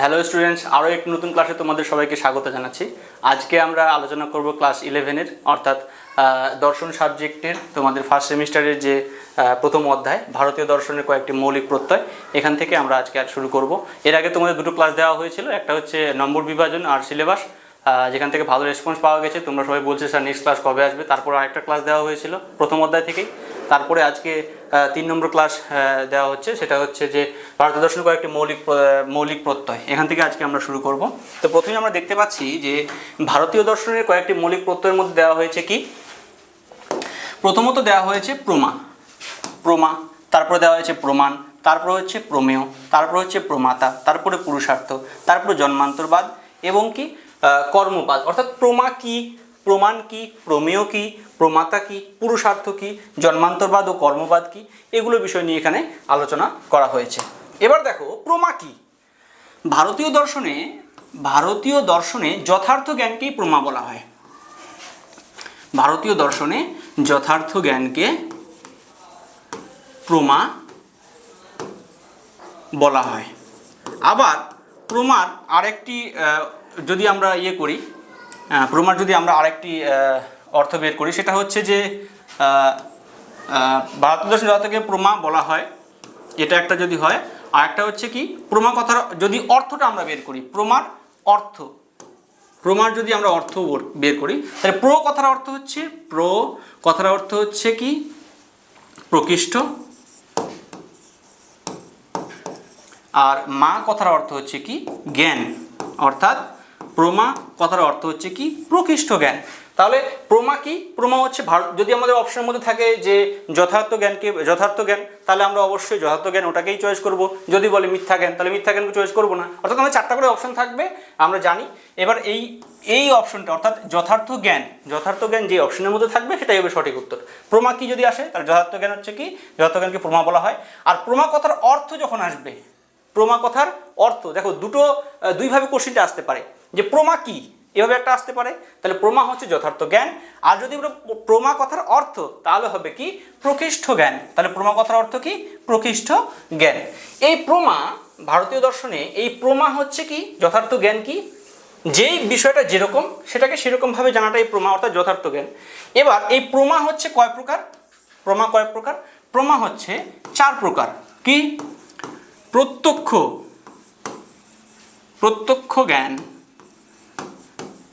Hello students আরও একটি নতুন ক্লাসে তোমাদের সবাইকে স্বাগত জানাচ্ছি। আজকে আমরা আলোচনা করব ক্লাস ইলেভেনের অর্থাৎ দর্শন সাবজেক্টের তোমাদের ফার্স্ট সেমিস্টারের যে প্রথম অধ্যায়, ভারতীয় দর্শনের কয়েকটি মৌলিক প্রত্যয়। এখান থেকে আমরা আজকে আর শুরু করব। এর আগে তোমাদের দুটো ক্লাস দেওয়া হয়েছিল, একটা হচ্ছে নম্বর বিভাজন আর সিলেবাস যেখান থেকে ভালো রেসপন্স পাওয়া গেছে, তোমরা সবাই বলছে, স্যার নেক্সট ক্লাস কবে আসবে? তারপর আরেকটা ক্লাস দেওয়া হয়েছিল, প্রথম অধ্যায় থেকেই। তারপরে আজকে তিন নম্বর ক্লাস দেওয়া হচ্ছে। সেটা হচ্ছে যে ভারতীয় দর্শন কয়েকটি মৌলিক মৌলিক প্রত্যয়। এখান থেকে আজকে আমরা শুরু করব। তো প্রথমে আমরা দেখতে পাচ্ছি যে ভারতীয় দর্শনের কয়েকটি মৌলিক প্রত্যয়ের মধ্যে দেওয়া হয়েছে কি? প্রথমত দেওয়া হয়েছে প্রমা প্রমা, তারপরে দেওয়া হয়েছে প্রমাণ, তারপর হচ্ছে প্রমেয়, তারপর হচ্ছে প্রমাতা, তারপরে পুরুষার্থ, তারপরে জন্মান্তরবাদ এবং কি কর্মবাদ। অর্থাৎ প্রমা কি প্রমাণ কি, প্রমেয় কি, প্রমাতা কি, পুরুষার্থ কি, জন্মান্তরবাদ ও কর্মবাদ কি, এগুলো বিষয় নিয়ে এখানে আলোচনা করা হয়েছে। এবার দেখো, প্রমা কি? ভারতীয় দর্শনে ভারতীয় দর্শনে যথার্থ জ্ঞানকেই প্রমা বলা হয়। ভারতীয় দর্শনে যথার্থ জ্ঞানকে প্রমা বলা হয়। আবার প্রমার আরেকটি যদি আমরা ইয়ে করি আহ, প্রমার যদি আমরা আরেকটি অর্থ বের করি সেটা হচ্ছে যে আহ, ভারতীয় প্রমা বলা হয়। এটা একটা যদি হয় আর একটা হচ্ছে কি প্রমা কথার যদি অর্থটা আমরা বের করি প্রমার অর্থ। প্রমার যদি আমরা অর্থ বের করি তাহলে প্রো কথার অর্থ হচ্ছে প্র কথার অর্থ হচ্ছে কি প্রকৃষ্ট। আর মা কথার অর্থ হচ্ছে কি জ্ঞান। অর্থাৎ প্রমা কথার অর্থ হচ্ছে কি? প্রকৃষ্ট জ্ঞান। তাহলে প্রমা কি? প্রমা হচ্ছে ভারত যদি আমাদের অপশনের মধ্যে থাকে যে যথার্থ জ্ঞানকে, যথার্থ জ্ঞান, তাহলে আমরা অবশ্যই যথার্থ জ্ঞান ওটাকেই চয়েস করব। যদি বলে মিথ্যা জ্ঞান, তাহলে মিথ্যা জ্ঞানকে চয়েস করব না। অর্থাৎ আমাদের চারটা করে অপশন থাকবে, আমরা জানি। এবার এই এই অপশনটা অর্থাৎ যথার্থ জ্ঞান যথার্থ জ্ঞান যে অপশনের মধ্যে থাকবে, সেটাই হবে সঠিক উত্তর। প্রমা কি যদি আসে, তাহলে যথার্থ জ্ঞান হচ্ছে কি? যথার্থ জ্ঞানকে প্রমা বলা হয়। আর প্রমা কথার অর্থ যখন আসবে, প্রমা কথার অর্থ, দেখো দুটো দুইভাবে কোশ্চিনটা আসতে পারে। যে প্রমা কি? এভাবে একটা আসতে পারে। তাহলে প্রমা হচ্ছে যথার্থ জ্ঞান। আর যদি প্রমা কথার অর্থ, তাহলে হবে কি? প্রকৃষ্ট জ্ঞান। তাহলে প্রমা কথার অর্থ কি? প্রকৃষ্ট জ্ঞান। এই প্রমা, ভারতীয় দর্শনে এই প্রমা হচ্ছে কি? যথার্থ জ্ঞান কি? যেই বিষয়টা যেরকম, সেটাকে সেরকমভাবে জানাটাই প্রমা, অর্থাৎ যথার্থ জ্ঞান। এবার এই প্রমা হচ্ছে কয় প্রকার? প্রমা কয় প্রকার? প্রমা হচ্ছে চার প্রকার। কি? প্রত্যক্ষ। প্রত্যক্ষ জ্ঞান।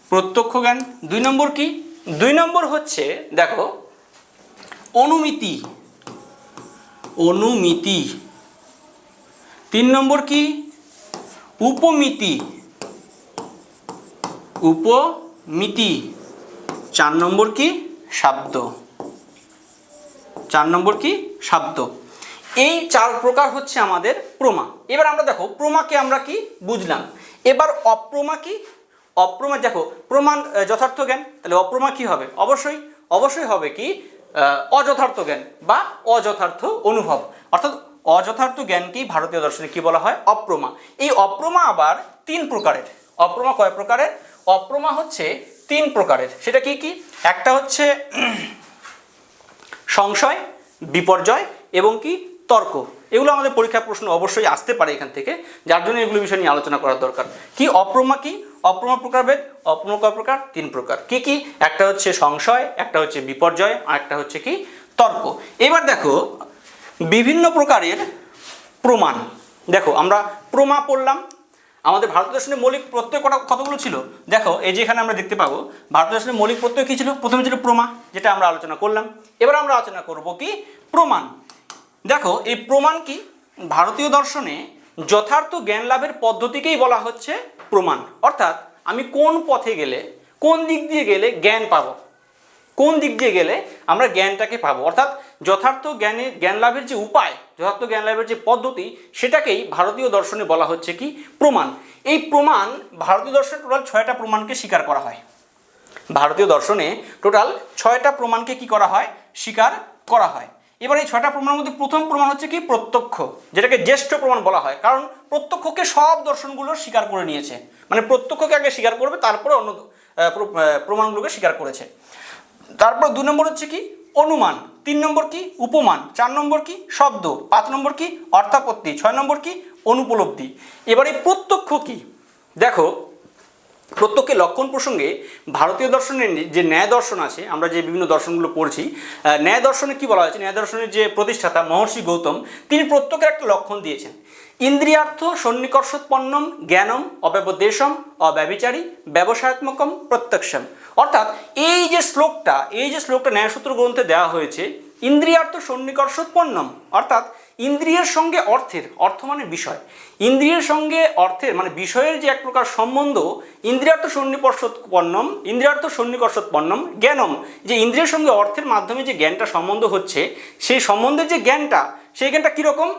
প্রত্যক্ষ জ্ঞান, দুই নম্বর কি? দুই নম্বর হচ্ছে, দেখো, অনুমিতি। অনুমিতি। তিন নম্বর কি? উপমিতি। উপমিতি। চার নম্বর কি? শাব্দ। চার নম্বর কি? শাব্দ। এই চার প্রকার হচ্ছে আমাদের প্রমা এবার আমরা দেখো, প্রমাকে আমরা কি বুঝলাম? এবার অপ্রমা কি? অপ্রমা দেখো, প্রমাণ যথার্থ জ্ঞান, তাহলে অপ্রমা কি হবে? অবশ্যই অবশ্যই হবে কি? অযথার্থ জ্ঞান বা অযথার্থ অনুভব। অর্থাৎ অযথার্থ জ্ঞানকেই ভারতীয় দর্শনে কি বলা হয়? অপ্রমা। এই অপ্রমা আবার তিন প্রকারের। অপ্রমা কয় প্রকারের? অপ্রমা হচ্ছে তিন প্রকারের। সেটা কি কি? একটা হচ্ছে সংশয়, বিপর্যয় এবং কি? তর্ক। এগুলো আমাদের পরীক্ষার প্রশ্ন অবশ্যই আসতে পারে এখান থেকে। যার জন্য এগুলো বিষয় নিয়ে আলোচনা করার দরকার। কি অপ্রমা কি? অপ্রমা প্রকারভেদ অপ্রমা প্রকার? তিন প্রকার। কি কি? একটা হচ্ছে সংশয়, একটা হচ্ছে বিপর্যয়, আর একটা হচ্ছে কি? তর্ক। এবার দেখো, বিভিন্ন প্রকারের প্রমাণ। দেখো, আমরা প্রমা পড়লাম। আমাদের ভারত দর্শনের মৌলিক প্রত্যয় কটা কতগুলো ছিল? দেখো, এই যে এখানে আমরা দেখতে পাবো, ভারত দর্শনের মৌলিক প্রত্যয় কী ছিল? প্রথমে ছিল প্রমা, যেটা আমরা আলোচনা করলাম। এবার আমরা আলোচনা করব কি? প্রমাণ। দেখো, এই প্রমাণ কি? ভারতীয় দর্শনে যথার্থ জ্ঞান লাভের পদ্ধতিকেই বলা হচ্ছে প্রমাণ। অর্থাৎ আমি কোন পথে গেলে, কোন দিক দিয়ে গেলে জ্ঞান পাবো? কোন দিক দিয়ে গেলে আমরা জ্ঞানটাকে পাবো? অর্থাৎ যথার্থ জ্ঞানের জ্ঞান লাভের যে উপায়, যথার্থ জ্ঞান লাভের যে পদ্ধতি, সেটাকেই ভারতীয় দর্শনে বলা হচ্ছে কি প্রমাণ। এই প্রমাণ ভারতীয় দর্শনে টোটাল ছয়টা প্রমাণকে স্বীকার করা হয়। ভারতীয় দর্শনে টোটাল ছয়টা প্রমাণকে কি করা হয়? স্বীকার করা হয়। এবার এই ছয়টা প্রমাণের মধ্যে প্রথম প্রমাণ হচ্ছে কি? প্রত্যক্ষ, যেটাকে জ্যেষ্ঠ প্রমাণ বলা হয়। কারণ প্রত্যক্ষকে সব দর্শনগুলো স্বীকার করে নিয়েছে। মানে প্রত্যক্ষকে আগে স্বীকার করবে, তারপরে অন্য প্রমাণগুলোকে স্বীকার করেছে। তারপর দু নম্বর হচ্ছে কি? অনুমান। তিন নম্বর কি? উপমান। চার নম্বর কি? শব্দ। পাঁচ নম্বর কি? অর্থাপত্তি। ছয় নম্বর কি? অনুপলব্ধি। এবারে প্রত্যক্ষ কি? দেখো প্রত্যেককে লক্ষণ প্রসঙ্গে ভারতীয় দর্শনের যে ন্যায় দর্শন আছে, আমরা যে বিভিন্ন দর্শনগুলো পড়ছি ন্যায় দর্শনে কি বলা হয়েছে? ন্যায় দর্শনের যে প্রতিষ্ঠাতা মহর্ষি গৌতম, তিনি প্রত্যেকের একটা লক্ষণ দিয়েছেন। ইন্দ্রিয়ার্থ, সন্নিকর্ষোৎপন্নম, জ্ঞানম, অব্যবদেশম অব্যবিচারী ব্যবসায়াত্মকম, প্রত্যক্ষম। অর্থাৎ এই যে শ্লোকটা, এই যে শ্লোকটা ন্যায়সূত্র গ্রন্থে দেওয়া হয়েছে, ইন্দ্রিয়ার্থ, সন্নিকর্ষোৎপন্নম, অর্থাৎ ইন্দ্রিয়ের সঙ্গে অর্থের, অর্থ মানে বিষয়। ইন্দ্রিয়ের সঙ্গে অর্থের মানে বিষয়ের যে এক প্রকার সম্বন্ধ, ইন্দ্রিয়ার্থ সন্নিকর্ষোৎপন্নম ইন্দ্রিয়ার্থ সন্নিকর্ষোৎপন্নম জ্ঞানম। যে ইন্দ্রিয়ের সঙ্গে অর্থের মাধ্যমে যে জ্ঞানটা সম্বন্ধ হচ্ছে, সেই সম্বন্ধের যে জ্ঞানটা, সেই জ্ঞানটা কীরকম?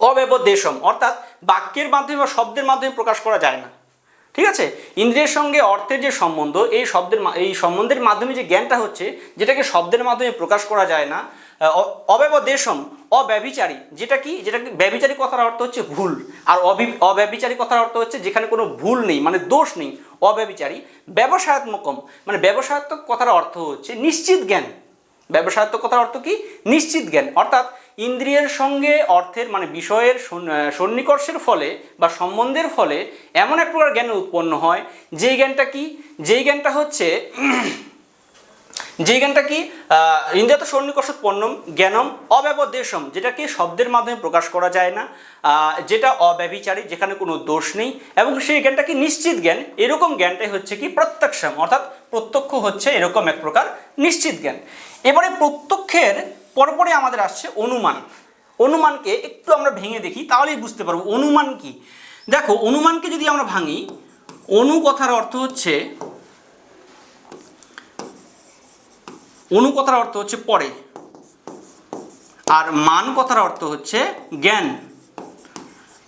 অব্যবদেশম, অর্থাৎ বাক্যের মাধ্যমে বা শব্দের মাধ্যমে প্রকাশ করা যায় না। ঠিক আছে? ইন্দ্রিয়ের সঙ্গে অর্থের যে সম্বন্ধ, এই শব্দের এই সম্বন্ধের মাধ্যমে যে জ্ঞানটা হচ্ছে, যেটাকে শব্দের মাধ্যমে প্রকাশ করা যায় না অব্যবদেশম, অব্যভিচারী। যেটা কি? যেটা কি? ব্যভিচারী কথার অর্থ হচ্ছে ভুল। আর অবি অব্যভিচারী কথার অর্থ হচ্ছে যেখানে কোনো ভুল নেই মানে দোষ নেই, অব্যভিচারী। ব্যবসায়াত্মকম মানে ব্যবসায়াত্মক কথার অর্থ হচ্ছে নিশ্চিত জ্ঞান। ব্যবসায়ত্ব কথার অর্থ কি? নিশ্চিত জ্ঞান। অর্থাৎ ইন্দ্রিয়ের সঙ্গে অর্থের মানে বিষয়ের সন্নিকর্ষের ফলে বা সম্বন্ধের ফলে এমন এক প্রকার জ্ঞান উৎপন্ন হয়। যেই জ্ঞানটা কি? যেই জ্ঞানটা হচ্ছে যেই জ্ঞানটা কি ইন্দ্রিয়াত ইন্দ্রিয়ত সন্নিকর্ষোৎপন্নম জ্ঞানম, অব্যবদেশম, যেটাকে শব্দের মাধ্যমে প্রকাশ করা যায় না যেটা অব্যবিচারী যেখানে কোনো দোষ নেই, এবং সেই জ্ঞানটা কি নিশ্চিত জ্ঞান? এরকম জ্ঞানটাই হচ্ছে কি প্রত্যক্ষম, অর্থাৎ প্রত্যক্ষ হচ্ছে এরকম এক প্রকার নিশ্চিত জ্ঞান। এবারে প্রত্যক্ষের পরপরে আমাদের আসছে অনুমান। অনুমানকে একটু আমরা ভেঙে দেখি, তাহলেই বুঝতে পারব অনুমান কি। দেখো, অনুমানকে যদি আমরা ভাঙি অনু কথার অর্থ হচ্ছে অনু কথার অর্থ হচ্ছে পরে। আর মান কথার অর্থ হচ্ছে জ্ঞান।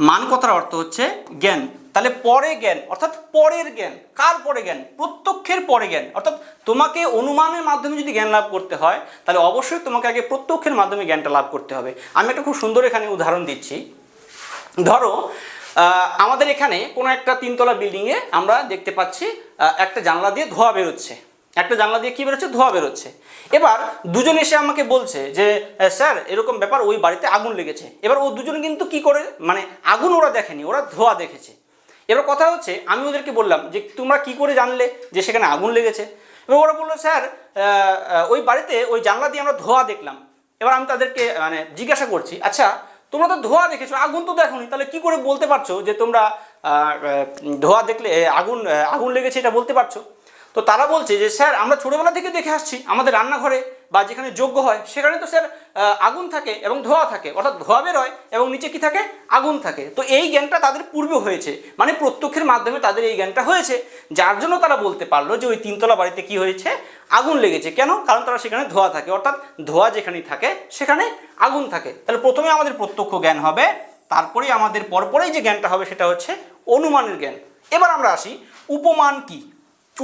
মান কথার অর্থ হচ্ছে জ্ঞান। তাহলে পরে জ্ঞান, অর্থাৎ পরের জ্ঞান, কার পরে জ্ঞান? প্রত্যক্ষের পরে জ্ঞান। অর্থাৎ তোমাকে অনুমানের মাধ্যমে যদি জ্ঞান লাভ করতে হয়, তাহলে অবশ্যই তোমাকে আগে প্রত্যক্ষের মাধ্যমে জ্ঞানটা লাভ করতে হবে। আমি একটা খুব সুন্দর এখানে উদাহরণ দিচ্ছি। ধরো আমাদের এখানে কোনো একটা তিনতলা বিল্ডিংয়ে আমরা দেখতে পাচ্ছি একটা জানলা দিয়ে ধোঁয়া বেরোচ্ছে। একটা জানলা দিয়ে কি বেরোচ্ছে? ধোঁয়া বেরোচ্ছে। এবার দুজন এসে আমাকে বলছে যে স্যার, এরকম ব্যাপার ওই বাড়িতে আগুন লেগেছে। এবার ও দুজন কিন্তু কি করে মানে আগুন ওরা দেখেনি, ওরা ধোঁয়া দেখেছে। এবার কথা হচ্ছে, আমি ওদেরকে বললাম যে, তোমরা কি করে জানলে যে সেখানে আগুন লেগেছে? এবার ওরা বলল, স্যার ওই বাড়িতে ওই জানলা দিয়ে আমরা ধোঁয়া দেখলাম। এবার আমি তাদেরকে মানে জিজ্ঞাসা করছি আচ্ছা তোমরা তো ধোঁয়া দেখেছ, আগুন তো দেখোনি, তাহলে কি করে বলতে পারছ যে তোমরা ধোঁয়া দেখলে আগুন আগুন লেগেছে এটা বলতে পারছ? তো তারা বলছে যে, স্যার, আমরা ছোটোবেলা থেকে দেখে আসছি, আমাদের রান্নাঘরে বা যেখানে যোগ্য হয়, সেখানে তো স্যার আগুন থাকে এবং ধোঁয়া থাকে। অর্থাৎ ধোঁয়া বেরোয় এবং নিচে কি থাকে? আগুন থাকে। তো এই জ্ঞানটা তাদের পূর্বে হয়েছে। মানে প্রত্যক্ষের মাধ্যমে তাদের এই জ্ঞানটা হয়েছে। যার জন্য তারা বলতে পারল যে, ওই তিনতলা বাড়িতে কি হয়েছে? আগুন লেগেছে। কেন? কারণ তারা সেখানে ধোঁয়া থাকে। অর্থাৎ ধোঁয়া যেখানেই থাকে, সেখানে আগুন থাকে। তাহলে প্রথমে আমাদের প্রত্যক্ষ জ্ঞান হবে, তারপরেই আমাদের পরপরেই যে জ্ঞানটা হবে সেটা হচ্ছে অনুমানের জ্ঞান। এবার আমরা আসি, উপমান কি?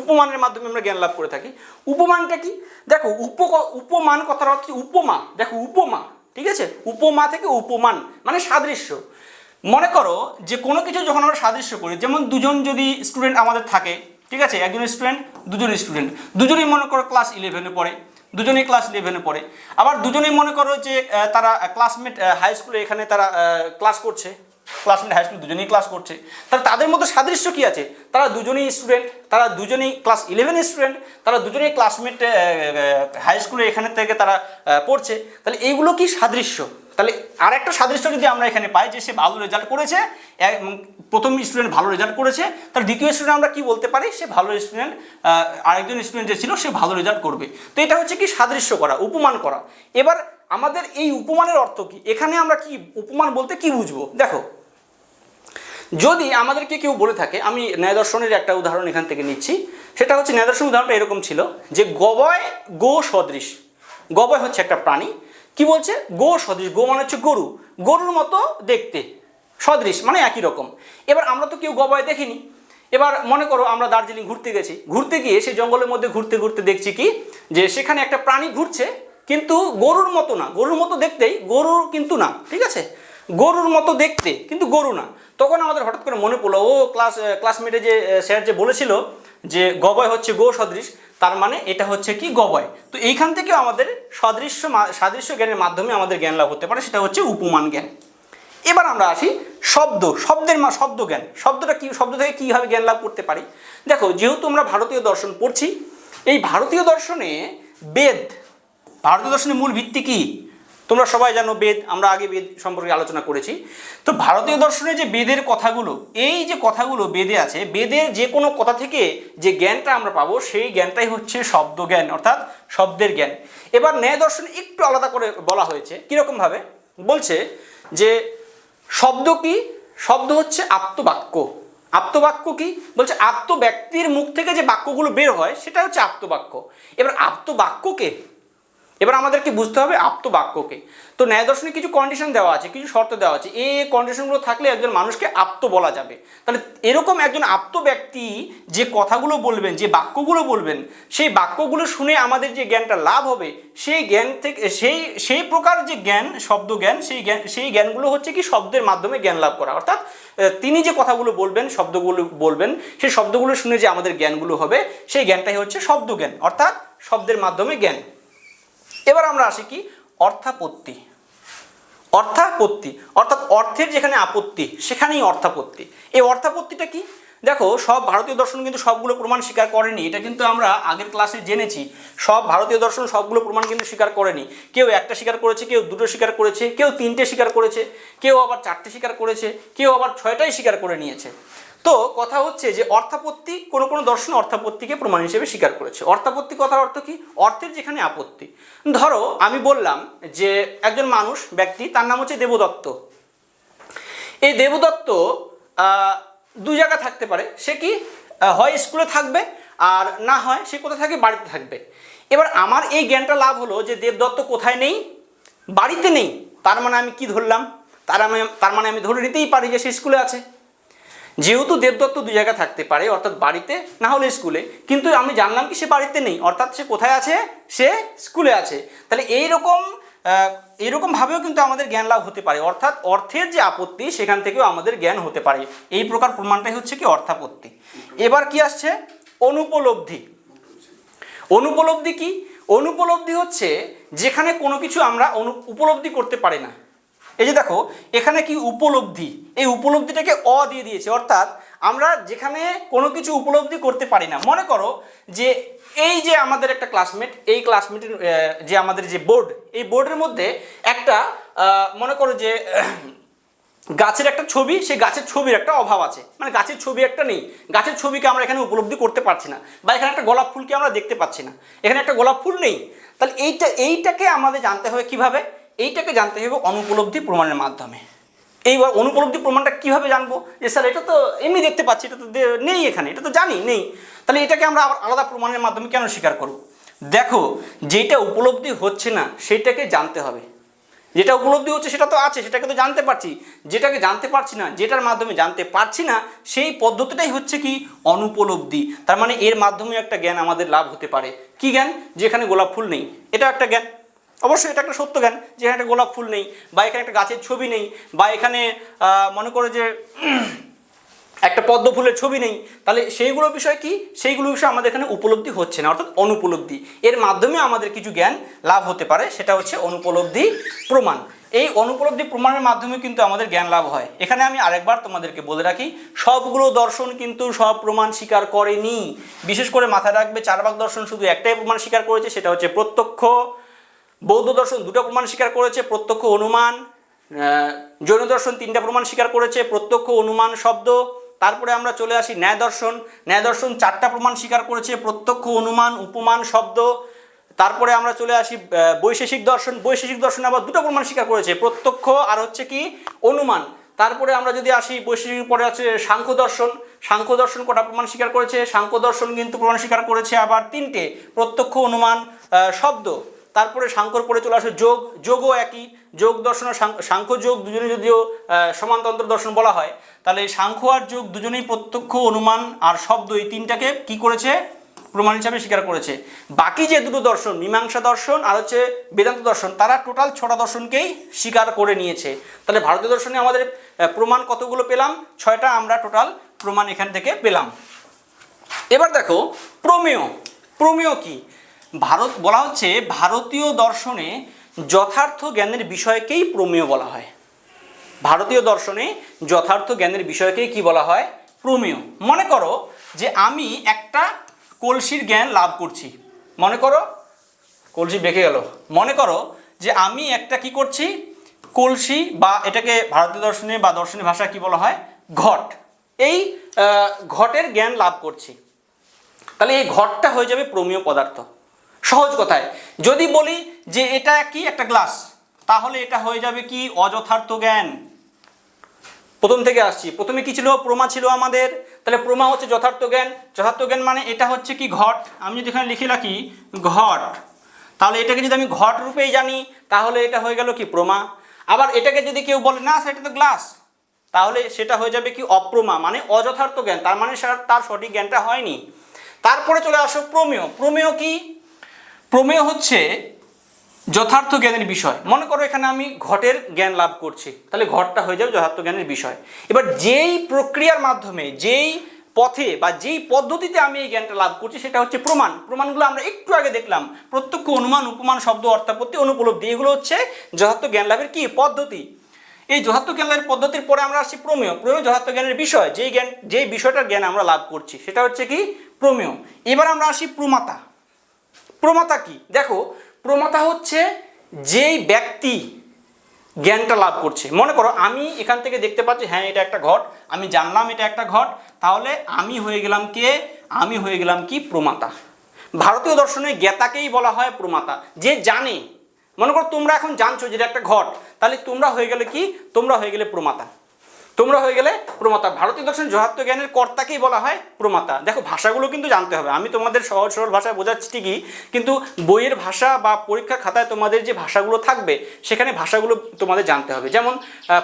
উপমানের মাধ্যমে আমরা জ্ঞান লাভ করে থাকি। উপমানটা কি? দেখো উপ উপমান কথাটা হচ্ছে উপমা। দেখো, উপমা, ঠিক আছে? উপমা থেকে উপমান মানে সাদৃশ্য। মনে করো যে কোনো কিছু যখন আমরা সাদৃশ্য করি, যেমন দুজন যদি স্টুডেন্ট আমাদের থাকে, ঠিক আছে? একজন স্টুডেন্ট দুজন স্টুডেন্ট দুজনেই মনে করো ক্লাস ইলেভেনে পড়ে, দুজনেই ক্লাস ইলেভেনে পড়ে। আবার দুজনেই মনে করো যে তারা ক্লাসমেট হাই স্কুলে এখানে তারা ক্লাস করছে। ক্লাসমেট হাই স্কুল দুজনেই ক্লাস করছে। তাহলে তাদের মধ্যে সাদৃশ্য কি আছে? তারা দুজনেই স্টুডেন্ট তারা দুজনেই ক্লাস ইলেভেনের স্টুডেন্ট তারা দুজনেই ক্লাসমেট হাই স্কুলে এখানে থেকে তারা পড়ছে। তাহলে এইগুলো কি সাদৃশ্য? তাহলে আর একটা সাদৃশ্য যদি আমরা এখানে পাই যে সে ভালো রেজাল্ট করেছে প্রথম স্টুডেন্ট ভালো রেজাল্ট করেছে তার দ্বিতীয় স্টুডেন্ট আমরা কি বলতে পারি? সে ভালো স্টুডেন্ট আরেকজন স্টুডেন্ট যে ছিল সে ভালো রেজাল্ট করবে। তো এটা হচ্ছে কি সাদৃশ্য করা, উপমান করা। এবার আমাদের এই উপমানের অর্থ কি? এখানে আমরা কি, উপমান বলতে কি বুঝব? দেখো যদি আমাদেরকে কেউ বলে থাকে, আমি ন্যায় দর্শনের একটা উদাহরণ এখান থেকে নিচ্ছি, সেটা হচ্ছে ন্যায় দর্শন উদাহরণটা এরকম ছিল যে গবয় গো সদৃশ গবয় হচ্ছে একটা প্রাণী। কি বলছে? গো সদৃশ গো মানে হচ্ছে গরু। গরুর মতো দেখতে, সদৃশ মানে একই রকম। এবার আমরা তো কেউ গবয় দেখিনি। এবার মনে করো আমরা দার্জিলিং ঘুরতে গেছি। ঘুরতে গিয়ে সেই জঙ্গলের মধ্যে ঘুরতে ঘুরতে দেখছি কি? যে সেখানে একটা প্রাণী ঘুরছে, কিন্তু গরুর মতো না। গরুর মতো দেখতেই গরুর কিন্তু না। ঠিক আছে? গরুর মতো দেখতে, কিন্তু গরু না। তখন আমাদের হঠাৎ করে মনে পড়ল, ও ক্লাস ক্লাসমেটে যে স্যার যে বলেছিল যে গবয় হচ্ছে গো সদৃশ, তার মানে এটা হচ্ছে কি গবয়। তো এইখান থেকেও আমাদের সদৃশ্য সাদৃশ্য জ্ঞানের মাধ্যমে আমাদের জ্ঞান লাভ করতে পারে, সেটা হচ্ছে উপমান জ্ঞান। এবার আমরা আসি শব্দ, শব্দের মা, শব্দ জ্ঞান। শব্দটা কি, শব্দ থেকে কীভাবে জ্ঞান লাভ করতে পারি? দেখো, যেহেতু আমরা ভারতীয় দর্শন পড়ছি, এই ভারতীয় দর্শনে বেদ, ভারতীয় দর্শনের মূল ভিত্তি কি? তোমরা সবাই জানো বেদ, আমরা আগে বেদ সম্পর্কে আলোচনা করেছি। তো ভারতীয় দর্শনে যে বেদের কথাগুলো, এই যে কথাগুলো বেদে আছে বেদের যে কোনো কথা থেকে যে জ্ঞানটা আমরা পাবো, সেই জ্ঞানটাই হচ্ছে শব্দ জ্ঞান অর্থাৎ শব্দের জ্ঞান। এবার ন্যায় দর্শন একটু আলাদা করে বলা হয়েছে, কীরকমভাবে? বলছে যে শব্দ কি? শব্দ হচ্ছে আত্মবাক্য। আত্মবাক্য কি? বলছে আত্মব্যক্তির মুখ থেকে যে বাক্যগুলো বের হয়, সেটা হচ্ছে আত্মবাক্য। এবার আত্মবাক্যকে এবার আমাদেরকে বুঝতে হবে আপ্ত বাক্যকে তো ন্যায় দর্শনে কিছু কন্ডিশন দেওয়া আছে, কিছু শর্ত দেওয়া আছে। এই কন্ডিশনগুলো থাকলে একজন মানুষকে আপ্ত বলা যাবে। তাহলে এরকম একজন আপ্ত ব্যক্তি যে কথাগুলো বলবেন, যে বাক্যগুলো বলবেন, সেই বাক্যগুলো শুনে আমাদের যে জ্ঞানটা লাভ হবে, সেই জ্ঞান থেকে, সেই সেই প্রকার যে জ্ঞান, শব্দ জ্ঞান, সেই জ্ঞান, সেই জ্ঞানগুলো হচ্ছে কি শব্দের মাধ্যমে জ্ঞান লাভ করা। অর্থাৎ তিনি যে কথাগুলো বলবেন, শব্দগুলো বলবেন, সেই শব্দগুলো শুনে যে আমাদের জ্ঞানগুলো হবে, সেই জ্ঞানটাই হচ্ছে শব্দ জ্ঞান অর্থাৎ শব্দের মাধ্যমে জ্ঞান। আসি কি অর্থাপত্তি। অর্থাপত্তি, অর্থাৎ অর্থের যেখানে আপত্তি, সেখানেই অর্থাপত্তি। এই অর্থাপত্তিটা কি? দেখো, সব ভারতীয় দর্শন কিন্তু সবগুলো প্রমাণ স্বীকার করেনি। এটা কিন্তু আমরা আগের ক্লাসে জেনেছি। সব ভারতীয় দর্শন সবগুলো প্রমাণ কিন্তু স্বীকার করেনি। কেউ একটা স্বীকার করেছে, কেউ দুটো স্বীকার করেছে, কেউ তিনটে স্বীকার করেছে, কেউ আবার চারটে স্বীকার করেছে, কেউ আবার ছয়টাই স্বীকার করে নিয়েছে। তো কথা হচ্ছে যে অর্থাপত্তি কোনো কোনো দর্শন অর্থাপত্তিকে প্রমাণ হিসেবে স্বীকার করেছে। অর্থাপত্তি কথার অর্থ কি? অর্থের যেখানে আপত্তি। ধরো, আমি বললাম যে একজন মানুষ, ব্যক্তি, তার নাম হচ্ছে দেবদত্ত। এই দেবদত্ত দুই জায়গা থাকতে পারে। সে কি? হয় স্কুলে থাকবে আর না হয় সে কোথায় থাকে? বাড়িতে থাকবে। এবার আমার এই জ্ঞানটা লাভ হলো যে দেবদত্ত কোথায় নেই? বাড়িতে নেই। তার মানে আমি কি ধরলাম? তার আমি তার মানে আমি ধরে নিতেই পারি যে সে স্কুলে আছে। যেহেতু দেবদত্ত দুই জায়গায় থাকতে পারে অর্থাৎ বাড়িতে না হলে স্কুলে। কিন্তু আমি জানলাম কি সে বাড়িতে নেই অর্থাৎ সে কোথায় আছে? সে স্কুলে আছে। তাহলে এইরকম আহ, এইরকমভাবেও কিন্তু আমাদের জ্ঞান লাভ হতে পারে। অর্থাৎ অর্থের যে আপত্তি সেখান থেকেও আমাদের জ্ঞান হতে পারে। এই প্রকার প্রমাণটাই হচ্ছে কি অর্থাপত্তি। এবার কি আসছে? অনুপলব্ধি। অনুপলব্ধি কি? অনুপলব্ধি হচ্ছে যেখানে কোনো কিছু আমরা অনু উপলব্ধি করতে পারি না। এই যে দেখো, এখানে কি উপলব্ধি? এই উপলব্ধিটাকে অ দিয়ে দিয়েছে, অর্থাৎ আমরা যেখানে কোনো কিছু উপলব্ধি করতে পারি না, মনে করো যে এই যে আমাদের একটা ক্লাসমেট এই ক্লাসমেটের যে আমাদের যে বোর্ড এই বোর্ডের মধ্যে একটা মনে করো যে, গাছের একটা ছবি, সেই গাছের ছবির একটা অভাব আছে। মানে গাছের ছবি একটা নেই, গাছের ছবিকে আমরা এখানে উপলব্ধি করতে পারছি না, বা এখানে একটা গোলাপ ফুলকে আমরা দেখতে পাচ্ছি না। এখানে একটা গোলাপ ফুল নেই। তাহলে এইটা, এইটাকে আমাদের জানতে হবে কীভাবে? এইটাকে জানতে হবে অনুপলব্ধি প্রমাণের মাধ্যমে। এইবার অনুপলব্ধি প্রমাণটা কীভাবে জানব? যে স্যার, এটা তো এমনি দেখতে পাচ্ছি, এটা তো নেই এখানে, এটা তো জানি, নেই। তাহলে এটাকে আমরা আবার আলাদা প্রমাণের মাধ্যমে কেন স্বীকার করব? দেখো, যেটা উপলব্ধি হচ্ছে না, সেটাকে জানতে হবে। যেটা উপলব্ধি হচ্ছে, সেটা তো আছে, সেটাকে তো জানতে পারছি। যেটাকে জানতে পারছি না, যেটার মাধ্যমে জানতে পারছি না, সেই পদ্ধতিটাই হচ্ছে কি? অনুপলব্ধি। তার মানে এর মাধ্যমে একটা জ্ঞান আমাদের লাভ হতে পারে। কি জ্ঞান? যেখানে গোলাপ ফুল নেই। এটা একটা জ্ঞান। অবশ্যই এটা একটা সত্য জ্ঞান যে এখানে একটা গোলাপ ফুল নেই বা এখানে একটা গাছের ছবি নেই বা এখানে মনে করো যে একটা পদ্ম ফুলের ছবি নেই, তাহলে সেইগুলো বিষয় কি? সেইগুলো বিষয় আমাদের এখানে উপলব্ধি হচ্ছে না, অর্থাৎ অনুপলব্ধি। এর মাধ্যমে আমাদের কিছু জ্ঞান লাভ হতে পারে, সেটা হচ্ছে অনুপলব্ধি প্রমাণ। এই অনুপলব্ধি প্রমাণের মাধ্যমে কিন্তু আমাদের জ্ঞান লাভ হয়। এখানে আমি আরেকবার তোমাদেরকে বলে রাখি, সবগুলো দর্শন কিন্তু সব প্রমাণ স্বীকার করেনি। বিশেষ করে মাথায় রাখবে, চারবাক দর্শন শুধু একটাই প্রমাণ স্বীকার করেছে, সেটা হচ্ছে প্রত্যক্ষ বৌদ্ধ দর্শন দুটো প্রমাণ স্বীকার করেছে, প্রত্যক্ষ অনুমান জৈন দর্শন তিনটা প্রমাণ স্বীকার করেছে, প্রত্যক্ষ অনুমান শব্দ। তারপরে আমরা চলে আসি ন্যায় দর্শন। ন্যায় দর্শন চারটা প্রমাণ স্বীকার করেছে, প্রত্যক্ষ অনুমান, উপমান, শব্দ। তারপরে আমরা চলে আসি বৈশেষিক দর্শন। বৈশেষিক দর্শন আবার দুটো প্রমাণ স্বীকার করেছে, প্রত্যক্ষ আর হচ্ছে কি অনুমান। তারপরে আমরা যদি আসি বৈশেষিক পরে আছে সাংখ্য দর্শন। সাংখ্য দর্শন কটা প্রমাণ স্বীকার করেছে? সাংখ্য দর্শন কিন্তু প্রমাণ স্বীকার করেছে আবার তিনটে, প্রত্যক্ষ অনুমান শব্দ। তারপরে সাংখ্যর পরে চলে আসে যোগ যোগও একই যোগ দর্শন আর সাংখ্য যোগ দুজনে যদিও আহ, সমান্তরান্তর দর্শন বলা হয় তাহলে সাংখ্য আর যোগ দুজনেই প্রত্যক্ষ অনুমান আর শব্দ এই তিনটাকে কি করেছে? প্রমাণ হিসাবে স্বীকার করেছে। বাকি যে দুটো দর্শন মীমাংসা দর্শন আর হচ্ছে বেদান্ত দর্শন তারা টোটাল ছটা দর্শনকেই স্বীকার করে নিয়েছে। তাহলে ভারতীয় দর্শনে আমাদের প্রমাণ কতগুলো পেলাম? ছয়টা আমরা টোটাল প্রমাণ এখান থেকে পেলাম। এবার দেখো প্রমেয়। প্রমেয় কি? ভারত বলা হচ্ছে ভারতীয় দর্শনে যথার্থ জ্ঞানের বিষয়কেই প্রমেয় বলা হয়। ভারতীয় দর্শনে যথার্থ জ্ঞানের বিষয়কেই কি বলা হয়? প্রমেয়। মনে করো যে আমি একটা কলসির জ্ঞান লাভ করছি। মনে করো? কলসি বেঁকে গেল। মনে করো যে আমি একটা কি করছি? কলসি বা এটাকে ভারতীয় দর্শনে বা দর্শনী ভাষা কি বলা হয়? ঘট। এই ঘটের জ্ঞান লাভ করছি। তাহলে এই ঘটটা হয়ে যাবে প্রমেয় পদার্থ। সহজ কথায়। যদি বলি যে এটা কি একটা গ্লাস, তাহলে এটা হয়ে যাবে কি অযথার্থ জ্ঞান। প্রথম থেকে আসছি। প্রথমে কি ছিল? প্রমা ছিল আমাদের। তাহলে প্রমা হচ্ছে যথার্থ জ্ঞান। যথার্থ জ্ঞান মানে এটা হচ্ছে কি ঘট? আমি যদি এখানে লিখে রাখি, ঘট। তাহলে এটাকে যদি আমি ঘট রূপেই জানি, তাহলে এটা হয়ে গেল কি প্রমা। আবার এটাকে যদি কেউ বলে, না, সেটা তো গ্লাস। তাহলে সেটা হয়ে যাবে কি অপ্রমা মানে অযথার্থ জ্ঞান। তার মানে তার সঠিক জ্ঞানটা হয়নি। তারপরে চলে আসো প্রমেয়। প্রমেয় কি? প্রমেয় হচ্ছে যথার্থ জ্ঞানের বিষয়। মনে করো এখানে আমি ঘটের জ্ঞান লাভ করছি, তাহলে ঘটটা হয়ে যাবে যথার্থ জ্ঞানের বিষয়। এবার যেই প্রক্রিয়ার মাধ্যমে, যেই পথে বা যেই পদ্ধতিতে আমি এই জ্ঞানটা লাভ করছি, সেটা হচ্ছে প্রমাণ। প্রমাণগুলো আমরা একটু আগে দেখলাম। প্রত্যক্ষ অনুমান, উপমান, শব্দ, অর্থাপত্তি, অনুপলব্ধি, এগুলো হচ্ছে যথার্থ জ্ঞান লাভের কি? পদ্ধতি। এই যথার্থ জ্ঞান লাভের পদ্ধতির পরে আমরা আসছি প্রমেয়। প্রমেয় যথার্থ জ্ঞানের বিষয়, যেই জ্ঞান, যেই বিষয়টার জ্ঞান আমরা লাভ করছি, সেটা হচ্ছে কি? প্রমেয়। এবার আমরা আসি প্রমাতা। প্রমাতা কি? দেখো, প্রমাতা হচ্ছে যেই ব্যক্তি জ্ঞানটা লাভ করছে। মনে করো, আমি এখান থেকে দেখতে পাচ্ছি হ্যাঁ এটা একটা ঘট, আমি জানলাম এটা একটা ঘট, তাহলে আমি হয়ে গেলাম কে? আমি হয়ে গেলাম কি? প্রমাতা। ভারতীয় দর্শনে জ্ঞাতাকেই বলা হয় প্রমাতা, যে জানে। মনে করো, তোমরা এখন জানছো যে এটা একটা ঘট, তাহলে তোমরা হয়ে গেলে কি? তোমরা হয়ে গেলে প্রমাতা। তোমরা হয়ে গেলে প্রমাতা। ভারতীয় দর্শন যথার্থ জ্ঞানের কর্তাকেই বলা হয় প্রমাতা। দেখো, ভাষাগুলো কিন্তু জানতে হবে। আমি তোমাদের সহজ সরল ভাষায় বোঝাচ্ছি ঠিকই, কিন্তু বইয়ের ভাষা বা পরীক্ষা খাতায় তোমাদের যে ভাষাগুলো থাকবে, সেখানে ভাষাগুলো তোমাদের জানতে হবে। যেমন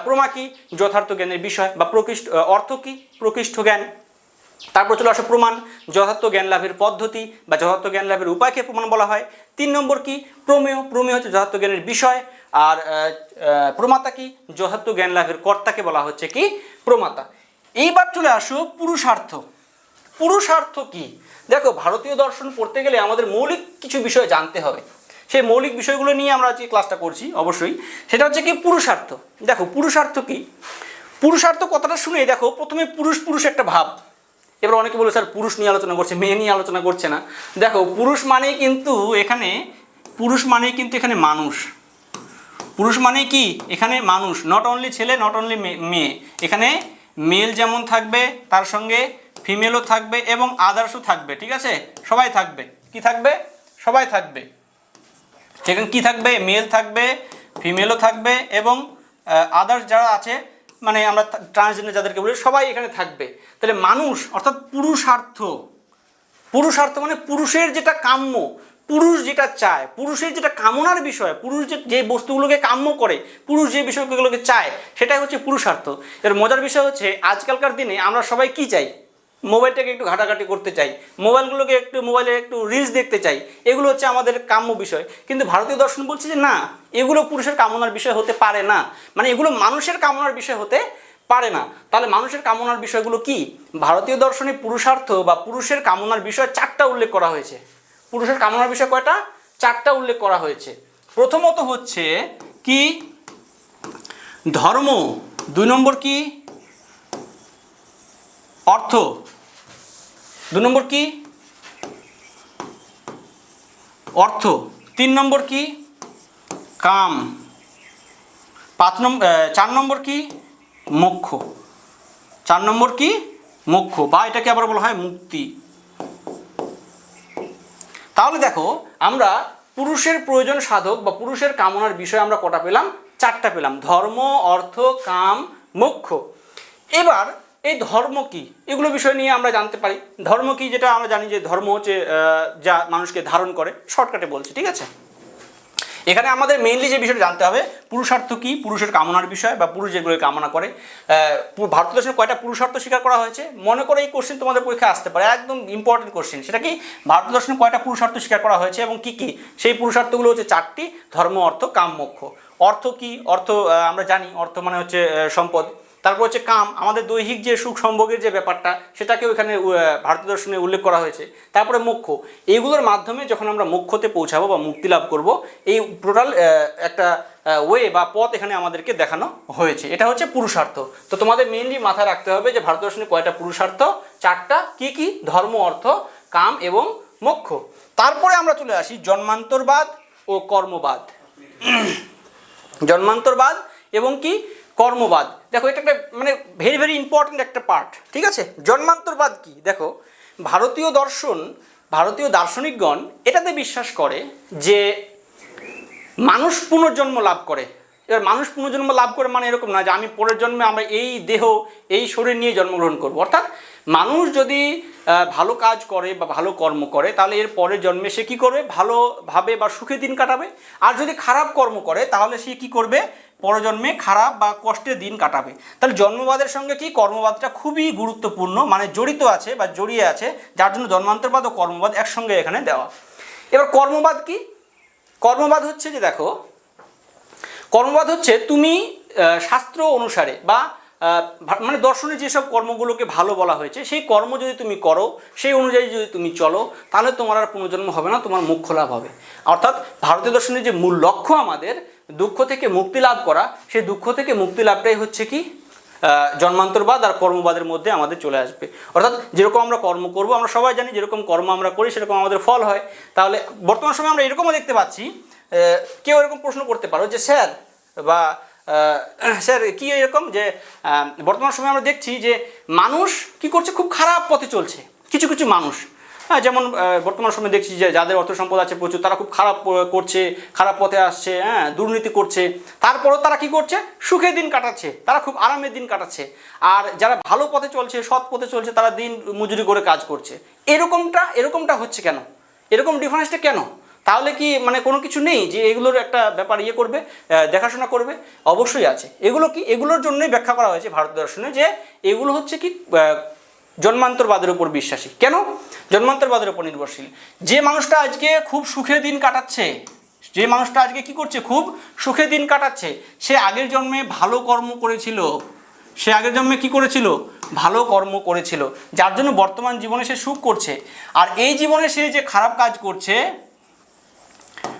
প্রমা কি? যথার্থ জ্ঞানের বিষয় বা প্রকৃষ্ট অর্থ কি? প্রকৃষ্ট জ্ঞান। তারপর চলে আসে প্রমাণ। যথার্থ জ্ঞান লাভের পদ্ধতি বা যথার্থ জ্ঞান লাভের উপায়কে প্রমাণ বলা হয়। তিন নম্বর কি? প্রমেয়। প্রমেয় হচ্ছে যথার্থ জ্ঞানের বিষয়। আর প্রমাতা কি? যথার্থ জ্ঞান লাভের কর্তাকে বলা হচ্ছে কি? প্রমাতা। এইবার চলে আসো পুরুষার্থ। পুরুষার্থ কি? দেখো, ভারতীয় দর্শন পড়তে গেলে আমাদের মৌলিক কিছু বিষয় জানতে হবে। সেই মৌলিক বিষয়গুলো নিয়ে আমরা আজকে ক্লাসটা করছি, অবশ্যই। সেটা হচ্ছে কি? পুরুষার্থ। দেখো, পুরুষার্থ কি? পুরুষার্থ কথাটা শুনে দেখো, প্রথমে পুরুষ পুরুষ একটা ভাব। এবার অনেকে বলে, স্যার, পুরুষ নিয়ে আলোচনা করছে, মেয়ে নিয়ে আলোচনা করছে না। দেখো, পুরুষ মানেই কিন্তু এখানে, পুরুষ মানেই কিন্তু এখানে মানুষ। পুরুষ মানে কি? এখানে মানুষ নট অনলি ছেলে নট অনলি মেয়ে। এখানে মেল যেমন থাকবে, তার সঙ্গে ফিমেলও থাকবে এবং আদার্সও থাকবে, ঠিক আছে? সবাই থাকবে। কি থাকবে? সবাই থাকবে। সেখানে কি থাকবে? মেল থাকবে ফিমেলও থাকবে এবং আদার্স যারা আছে মানে আমরা ট্রান্সজেন্ডার যাদেরকে বলি, সবাই এখানে থাকবে। তাহলে মানুষ, অর্থাৎ পুরুষার্থ পুরুষার্থ মানে পুরুষের যেটা কাম্য পুরুষ যেটা চায়, পুরুষের যেটা কামনার বিষয়, পুরুষ যে যে বস্তুগুলোকে কাম্য করে, পুরুষ যে বিষয়গুলোকে চায়, সেটাই হচ্ছে পুরুষার্থ। এর মজার বিষয় হচ্ছে, আজকালকার দিনে আমরা সবাই কি চাই? মোবাইলটাকে একটু ঘাটাঘাটি করতে চাই, মোবাইলগুলোকে একটু, মোবাইলে একটু রিলস দেখতে চাই, এগুলো হচ্ছে আমাদের কাম্য বিষয়। কিন্তু ভারতীয় দর্শন বলছে যে না, এগুলো পুরুষের কামনার বিষয় হতে পারে না। মানে এগুলো মানুষের কামনার বিষয় হতে পারে না। তাহলে মানুষের কামনার বিষয়গুলো কি? ভারতীয় দর্শনে পুরুষার্থ বা পুরুষের কামনার বিষয় চারটা উল্লেখ করা হয়েছে। পুরুষের কামনার বিষয় কয়টা? চারটা উল্লেখ করা হয়েছে। প্রথমত হচ্ছে কি? ধর্ম, দুই নম্বর কি? অর্থ। দু নম্বর কি? অর্থ। তিন নম্বর কি? কাম। পাঁচ নম্বর চার নম্বর কি? মোক্ষ। চার নম্বর কি? মোক্ষ। বা এটাকে আবার বলা হয় মুক্তি। তাহলে দেখো, আমরা পুরুষের প্রয়োজন সাধক বা পুরুষের কামনার বিষয় আমরা কটা পেলাম? চারটা পেলাম। ধর্ম, অর্থ, কাম, মোক্ষ। এবার এই ধর্ম কি? এগুলো বিষয় নিয়ে আমরা জানতে পারি। ধর্ম কি? যেটা আমরা জানি যে ধর্ম হচ্ছে যা মানুষকে ধারণ করে। শর্টকাটে বলছি, ঠিক আছে? এখানে আমাদের মেইনলি যে বিষয়টা জানতে হবে, পুরুষার্থ কি? পুরুষের কামনার বিষয় বা পুরুষ যেগুলো কামনা করে ভারত দেশের কয়টা পুরুষার্থ স্বীকার করা হয়েছে? মনে করে এই কোশ্চেন তোমাদের পরীক্ষায় আসতে পারে, একদম ইম্পর্টেন্ট কোশ্চেন সেটা কি? ভারত দর্শনে কয়টা পুরুষার্থ স্বীকার করা হয়েছে এবং কি কি? সেই পুরুষার্থগুলো হচ্ছে চারটি, ধর্ম, অর্থ কাম মোক্ষ অর্থ কি? অর্থ আমরা জানি, অর্থ মানে হচ্ছে সম্পদ। তারপর হচ্ছে কাম আমাদের দৈহিক যে সুখ সম্ভোগের যে ব্যাপারটা সেটাকেও এখানে আহ, ভারতীয় দর্শনে উল্লেখ করা হয়েছে। তারপরে মোক্ষ এইগুলোর মাধ্যমে যখন আমরা মোক্ষতে পৌঁছাবো বা মুক্তি লাভ করব এই টোটাল একটা ওয়ে বা পথ এখানে আমাদেরকে দেখানো হয়েছে। এটা হচ্ছে পুরুষার্থ। তো তোমাদের মেনলি মাথায় রাখতে হবে যে ভারতীয় দর্শনে কয়টা পুরুষার্থ? চারটা। কি কি? ধর্ম অর্থ কাম এবং মোক্ষ। তারপরে আমরা চলে আসি জন্মান্তরবাদ ও কর্মবাদ। জন্মান্তরবাদ এবং কি? কর্মবাদ। দেখো, এটা একটা মানে ভেরি ভেরি ইম্পর্ট্যান্ট একটা পার্ট ঠিক আছে? জন্মান্তরবাদ কি? দেখো, ভারতীয় দর্শন, ভারতীয় দার্শনিকগণ এটাতে বিশ্বাস করে যে মানুষ পুনর্জন্ম লাভ করে। এবার মানুষ পুনর্জন্ম লাভ করে মানে এরকম না যে আমি পরের জন্মে আমরা এই দেহ, এই শরীর নিয়ে জন্মগ্রহণ করব। অর্থাৎ মানুষ যদি ভালো কাজ করে বা ভালো কর্ম করে, তাহলে এর পরের জন্মে সে কী করবে? ভালোভাবে বা সুখে দিন কাটাবে। আর যদি খারাপ কর্ম করে, তাহলে সে কি করবে? পরজন্মে খারাপ বা কষ্টের দিন কাটাবে। তাহলে জন্মবাদের সঙ্গে কি কর্মবাদটা খুবই গুরুত্বপূর্ণ মানে জড়িত আছে বা জড়িয়ে আছে, যার জন্য জন্মান্তরবাদ ও কর্মবাদ একসঙ্গে এখানে দেওয়া। এবার কর্মবাদ কি? কর্মবাদ হচ্ছে যে দেখো, কর্মবাদ হচ্ছে তুমি শাস্ত্র অনুসারে বা মানে দর্শনে যেসব কর্মগুলোকে ভালো বলা হয়েছে, সেই কর্ম যদি তুমি করো, সেই অনুযায়ী যদি তুমি চলো, তাহলে তোমার আর পুনর্জন্ম হবে না, তোমার মুখ্য লাভ হবে। অর্থাৎ ভারতীয় দর্শনের যে মূল লক্ষ্য আমাদের দুঃখ থেকে মুক্তি লাভ করা, সেই দুঃখ থেকে মুক্তি লাভটাই হচ্ছে কি? জন্মান্তরবাদ আর কর্মবাদের মধ্যে আমাদের চলে আসবে। অর্থাৎ যেরকম আমরা কর্ম করব, আমরা সবাই জানি যেরকম কর্ম আমরা করি, সেরকম আমাদের ফল হয়। তাহলে বর্তমান সময়ে আমরা এরকমও দেখতে পাচ্ছি কেউ এরকম প্রশ্ন করতে পারো যে, স্যার, বা স্যার, কি এরকম? যে বর্তমান সময়ে আমরা দেখছি যে, মানুষ কি করছে? খুব খারাপ পথে চলছে। কিছু কিছু মানুষ। যেমন বর্তমান সময়ে দেখছি যে যাদের অর্থ সম্পদ আছে প্রচুর, তারা খুব খারাপ করছে, খারাপ পথে আসছে হ্যাঁ দুর্নীতি করছে। তারপরও তারা কি করছে? সুখে দিন কাটাচ্ছে, তারা খুব আরামের দিন কাটাচ্ছে। আর যারা ভালো পথে চলছে, সৎ পথে চলছে, তারা দিন মজুরি করে কাজ করছে। এরকমটা এরকমটা হচ্ছে কেন? এরকম ডিফারেন্সটা কেন? তাহলে কি মানে কোনো কিছু নেই যে এগুলোর একটা ব্যাপার ইয়ে করবে দেখাশোনা করবে? অবশ্যই আছে। এগুলো কি? এগুলোর জন্যই ব্যাখ্যা করা হয়েছে ভারত দর্শনে যে এগুলো হচ্ছে কি জন্মান্তরবাদের উপর বিশ্বাসী। কেন? জন্মান্তরবাদের উপর নির্ভরশীল। যে মানুষটা আজকে খুব সুখে দিন কাটাচ্ছে, যে মানুষটা আজকে কি করছে? খুব সুখে দিন কাটাচ্ছে। সে আগের জন্মে ভালো কর্ম করেছিল। সে আগের জন্মে কি করেছিল? ভালো কর্ম করেছিল। যার জন্য বর্তমান জীবনে সে সুখ করছে। আর এই জীবনে সে যে খারাপ কাজ করছে,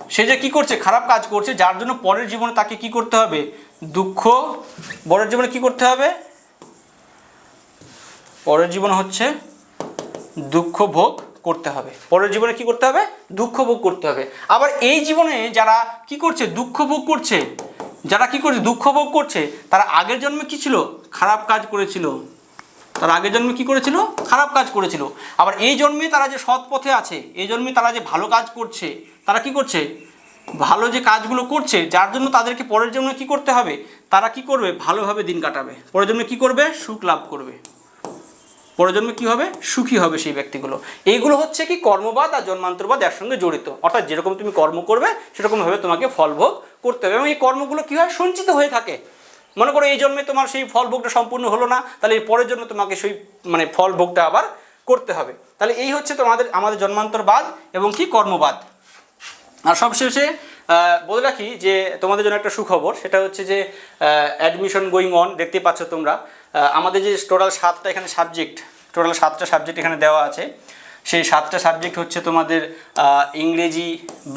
সে যে কি করছে? খারাপ কাজ করছে। যার জন্য পরের জীবনে তাকে কি করতে হবে? দুঃখ। পরের জীবনে কি করতে হবে? পরের জীবন হচ্ছে দুঃখ ভোগ করতে হবে। পরের জীবনে কি করতে হবে? দুঃখ ভোগ করতে হবে। আবার এই জীবনে যারা কি করছে? দুঃখ ভোগ করছে। যারা কি করছে? দুঃখ ভোগ করছে, তারা আগের জন্মে কি ছিল? খারাপ কাজ করেছিল। তারা আগের জন্মে কি করেছিল? খারাপ কাজ করেছিল। আবার এই জন্মে তারা যে সৎ পথে আছে, এই জন্মে তারা যে ভালো কাজ করছে, তারা কি করছে? ভালো যে কাজগুলো করছে, যার জন্য তাদেরকে পরের জন্য কি করতে হবে? তারা কি করবে? ভালোভাবে দিন কাটাবে। পরের জন্য কি করবে? সুখ লাভ করবে। পরের জন্মে কি হবে? সুখী হবে সেই ব্যক্তিগুলো। এইগুলো হচ্ছে কি কর্মবাদ আর জন্মান্তরবাদ একসঙ্গে জড়িত। অর্থাৎ যেরকম তুমি কর্ম করবে, সেরকমভাবে তোমাকে ফলভোগ করতে হবে। এবং এই কর্মগুলো কী হয়? সঞ্চিত হয়ে থাকে। মনে করো এই জন্মে তোমার সেই ফল ভোগটা সম্পূর্ণ হলো না, তাহলে এই পরের জন্য তোমাকে সেই মানে ফল ভোগটা আবার করতে হবে। তাহলে এই হচ্ছে তোমাদের, আমাদের জন্মান্তরবাদ এবং কি কর্মবাদ। আর সবশেষে বলে রাখি যে তোমাদের জন্য একটা সুখবর, সেটা হচ্ছে যে অ্যাডমিশন গোয়িং অন দেখতে পাচ্ছ তোমরা। আমাদের যে টোটাল সাতটা এখানে সাবজেক্ট টোটাল সাতটা সাবজেক্ট এখানে দেওয়া আছে, সেই সাতটা সাবজেক্ট হচ্ছে তোমাদের ইংরেজি,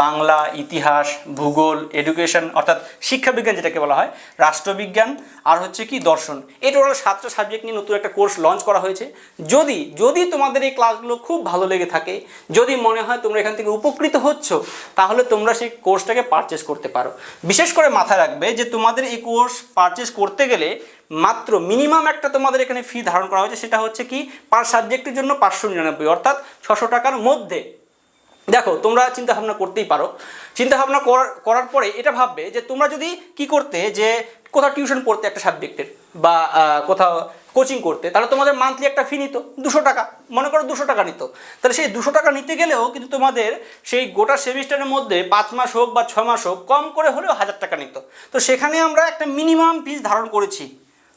বাংলা, ইতিহাস, ভূগোল এডুকেশন অর্থাৎ শিক্ষাবিজ্ঞান যেটাকে বলা হয়, রাষ্ট্রবিজ্ঞান, আর হচ্ছে কি দর্শন। এই টোটাল সাতটা সাবজেক্ট নিয়ে নতুন একটা কোর্স লঞ্চ করা হয়েছে। যদি যদি তোমাদের এই ক্লাসগুলো খুব ভালো লেগে থাকে, যদি মনে হয় তোমরা এখান থেকে উপকৃত হচ্ছ, তাহলে তোমরা সেই কোর্সটাকে পারচেস করতে পারো। বিশেষ করে মাথায় রাখবে যে তোমাদের এই কোর্স পারচেস করতে গেলে মাত্র মিনিমাম একটা তোমাদের এখানে ফি ধারণ করা হয়েছে, সেটা হচ্ছে কি পার সাবজেক্টের জন্য পাঁচশো নিরানব্বই, অর্থাৎ ছশো টাকার মধ্যে। দেখো, তোমরা চিন্তা ভাবনা করতেই পারো। চিন্তা ভাবনা করার পরে এটা ভাববে যে তোমরা যদি কি করতে, যে কোথাও টিউশন পড়তে একটা সাবজেক্টের বা কোথাও কোচিং করতে, তাহলে তোমাদের মান্থলি একটা ফি নিত, দুশো টাকা। মনে করো দুশো টাকা নিত। তাহলে সেই দুশো টাকা নিতে গেলেও কিন্তু তোমাদের সেই গোটা সেমিস্টারের মধ্যে পাঁচ মাস হোক বা ছ মাস হোক, কম করে হলেও হাজার টাকা নিত। তো সেখানে আমরা একটা মিনিমাম ফিস ধারণ করেছি।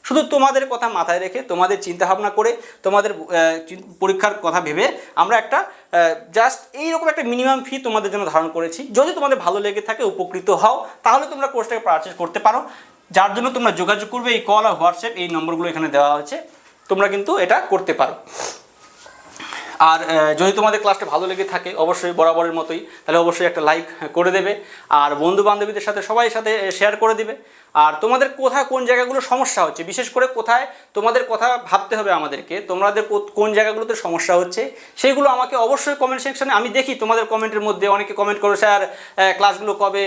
শুধু তোমাদের কথা মাথায় রেখে, তোমাদের চিন্তা ভাবনা করে, তোমাদের পরীক্ষার কথা ভেবে আমরা একটা জাস্ট এইরকম একটা মিনিমাম ফি তোমাদের জন্য ধারণ করেছি। যদি তোমাদের ভালো লেগে থাকে, উপকৃত হও, তাহলে তোমরা কোর্সটাকে পারচেস করতে পারো। যার জন্য তোমরা যোগাযোগ করবে এই কল আর হোয়াটসঅ্যাপ এই নম্বরগুলো এখানে দেওয়া হয়েছে। তোমরা কিন্তু এটা করতে পারো। আর যদি তোমাদের ক্লাসটা ভালো লেগে থাকে, অবশ্যই বরাবরের মতোই, তাহলে অবশ্যই একটা লাইক করে দেবে। আর বন্ধু বান্ধবীদের সাথে সবাই সাথে শেয়ার করে দিবে। আর তোমাদের কোথায়, কোন জায়গাগুলো সমস্যা হচ্ছে, বিশেষ করে কোথায় তোমাদের কথা ভাবতে হবে আমাদেরকে, তোমাদের কোন জায়গাগুলোতে সমস্যা হচ্ছে সেইগুলো আমাকে অবশ্যই কমেন্ট সেকশনে আমি দেখি তোমাদের কমেন্টের মধ্যে, অনেকে কমেন্ট করো, স্যার ক্লাসগুলো কবে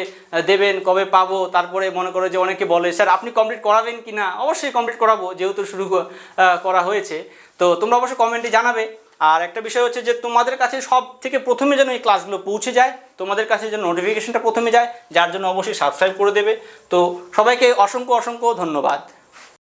দেবেন, কবে পাবো? তারপরে মনে করো যে, অনেকে বলে, স্যার, আপনি কমপ্লিট করাবেন কি না অবশ্যই কমপ্লিট করাবো, যেহেতু শুরু করা হয়েছে। তো তোমরা অবশ্যই কমেন্টে জানাবে। আর একটা বিষয় হচ্ছে যে তোমাদের কাছে সব থেকে প্রথমে যেন এই ক্লাসগুলো পৌঁছে যায়, তোমাদের কাছে যেন নোটিফিকেশনটা প্রথমে যায়, যার জন্য অবশ্যই সাবস্ক্রাইব করে দেবে। তো সবাইকে অসংখ্য অসংখ্য ধন্যবাদ।